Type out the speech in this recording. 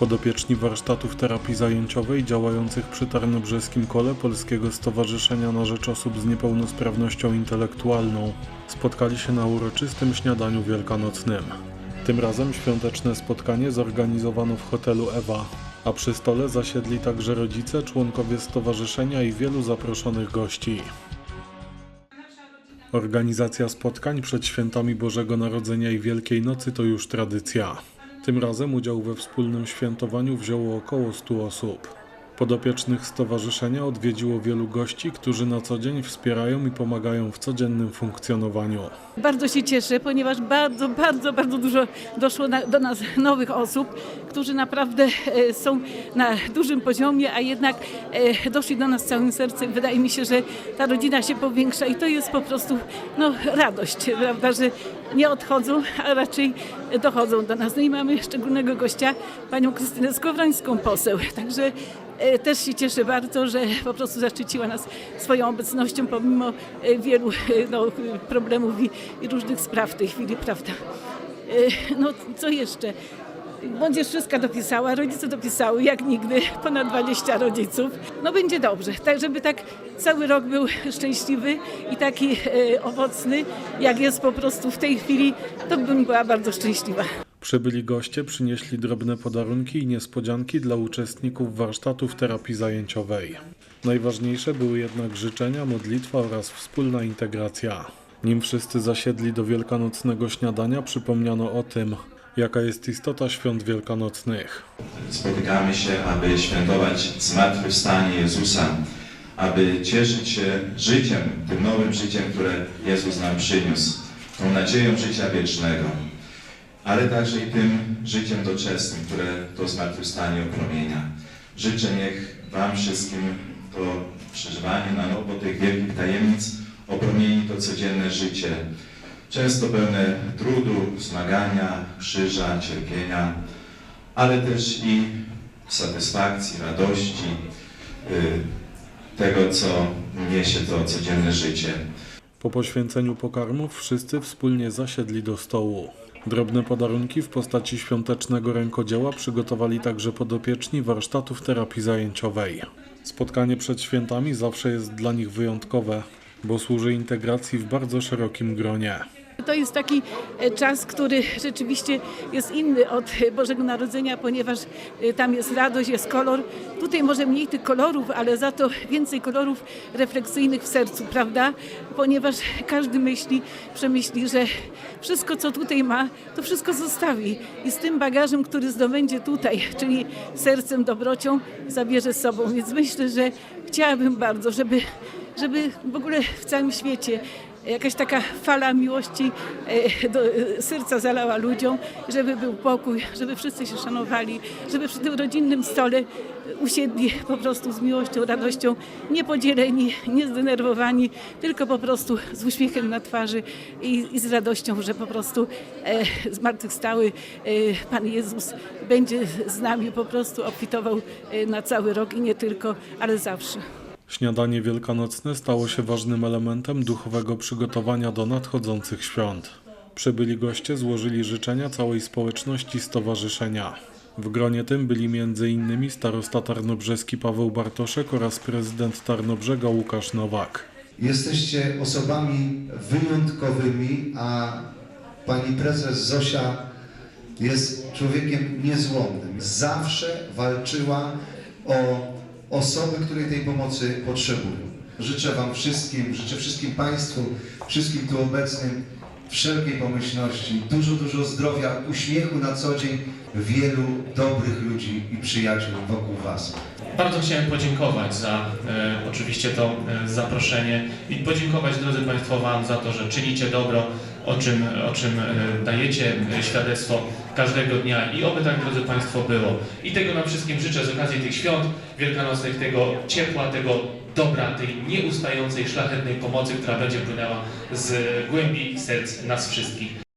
Podopieczni warsztatów terapii zajęciowej działających przy Tarnobrzeskim Kole Polskiego Stowarzyszenia na Rzecz Osób z Niepełnosprawnością Intelektualną spotkali się na uroczystym śniadaniu wielkanocnym. Tym razem świąteczne spotkanie zorganizowano w hotelu Ewa, a przy stole zasiedli także rodzice, członkowie stowarzyszenia i wielu zaproszonych gości. Organizacja spotkań przed świętami Bożego Narodzenia i Wielkiej Nocy to już tradycja. Tym razem udział we wspólnym świętowaniu wzięło około 100 osób. Podopiecznych stowarzyszenia odwiedziło wielu gości, którzy na co dzień wspierają i pomagają w codziennym funkcjonowaniu. Bardzo się cieszę, ponieważ bardzo, bardzo, bardzo dużo doszło na, do nas nowych osób, którzy naprawdę e, są na dużym poziomie, a jednak e, doszli do nas całym sercem. Wydaje mi się, że ta rodzina się powiększa i to jest po prostu no, radość, prawda, że nie odchodzą, a raczej dochodzą do nas. No i mamy szczególnego gościa, panią Krystynę Skowrońską, poseł. Także też się cieszę bardzo, że po prostu zaszczyciła nas swoją obecnością pomimo e, wielu e, no, problemów i, różnych spraw w tej chwili, prawda. E, No co jeszcze? Młodzież wszystko dopisała, rodzice dopisały, jak nigdy, ponad 20 rodziców. No będzie dobrze, tak żeby tak cały rok był szczęśliwy i taki e, owocny, jak jest po prostu w tej chwili, to bym była bardzo szczęśliwa. Przybyli goście przynieśli drobne podarunki i niespodzianki dla uczestników warsztatów terapii zajęciowej. Najważniejsze były jednak życzenia, modlitwa oraz wspólna integracja. Nim wszyscy zasiedli do wielkanocnego śniadania, przypomniano o tym, jaka jest istota świąt wielkanocnych. Spotykamy się, aby świętować zmartwychwstanie Jezusa, aby cieszyć się życiem, tym nowym życiem, które Jezus nam przyniósł, tą nadzieją życia wiecznego, ale także i tym życiem doczesnym, które to zmartwychwstanie opromienia. Życzę niech Wam wszystkim to przeżywanie na nowo tych wielkich tajemnic opromieni to codzienne życie, często pełne trudu, zmagania, krzyża, cierpienia, ale też i satysfakcji, radości, y, tego, co niesie to codzienne życie. Po poświęceniu pokarmów wszyscy wspólnie zasiedli do stołu. Drobne podarunki w postaci świątecznego rękodzieła przygotowali także podopieczni warsztatów terapii zajęciowej. Spotkanie przed świętami zawsze jest dla nich wyjątkowe, bo służy integracji w bardzo szerokim gronie. To jest taki e, czas, który rzeczywiście jest inny od Bożego Narodzenia, ponieważ e, tam jest radość, jest kolor. Tutaj może mniej tych kolorów, ale za to więcej kolorów refleksyjnych w sercu, prawda? Ponieważ każdy myśli, przemyśli, że wszystko, co tutaj ma, to wszystko zostawi. I z tym bagażem, który zdobędzie tutaj, czyli sercem, dobrocią, zabierze z sobą. Więc myślę, że chciałabym bardzo, żeby, żeby w ogóle w całym świecie jakaś taka fala miłości e, do e, serca zalała ludziom, żeby był pokój, żeby wszyscy się szanowali, żeby przy tym rodzinnym stole usiedli po prostu z miłością, radością, nie podzieleni, nie zdenerwowani, tylko po prostu z uśmiechem na twarzy i, i z radością, że po prostu e, zmartwychwstały e, Pan Jezus będzie z nami po prostu obfitował e, na cały rok i nie tylko, ale zawsze. Śniadanie wielkanocne stało się ważnym elementem duchowego przygotowania do nadchodzących świąt. Przybyli goście złożyli życzenia całej społeczności stowarzyszenia. W gronie tym byli m.in. starosta tarnobrzeski Paweł Bartoszek oraz prezydent Tarnobrzega Łukasz Nowak. Jesteście osobami wyjątkowymi, a pani prezes Zosia jest człowiekiem niezłomnym. Zawsze walczyła o osoby, które tej pomocy potrzebują. Życzę Wam wszystkim, życzę wszystkim Państwu, wszystkim tu obecnym wszelkiej pomyślności, dużo, dużo zdrowia, uśmiechu na co dzień, wielu dobrych ludzi i przyjaciół wokół Was. Bardzo chciałem podziękować za e, oczywiście to e, zaproszenie i podziękować drodzy Państwo Wam za to, że czynicie dobro, o czym, o czym e, dajecie e, świadectwo każdego dnia i oby tak drodzy Państwo było. I tego nam wszystkim życzę z okazji tych świąt wielkanocnych, tego ciepła, tego dobra, tej nieustającej, szlachetnej pomocy, która będzie płynęła z głębi serc nas wszystkich.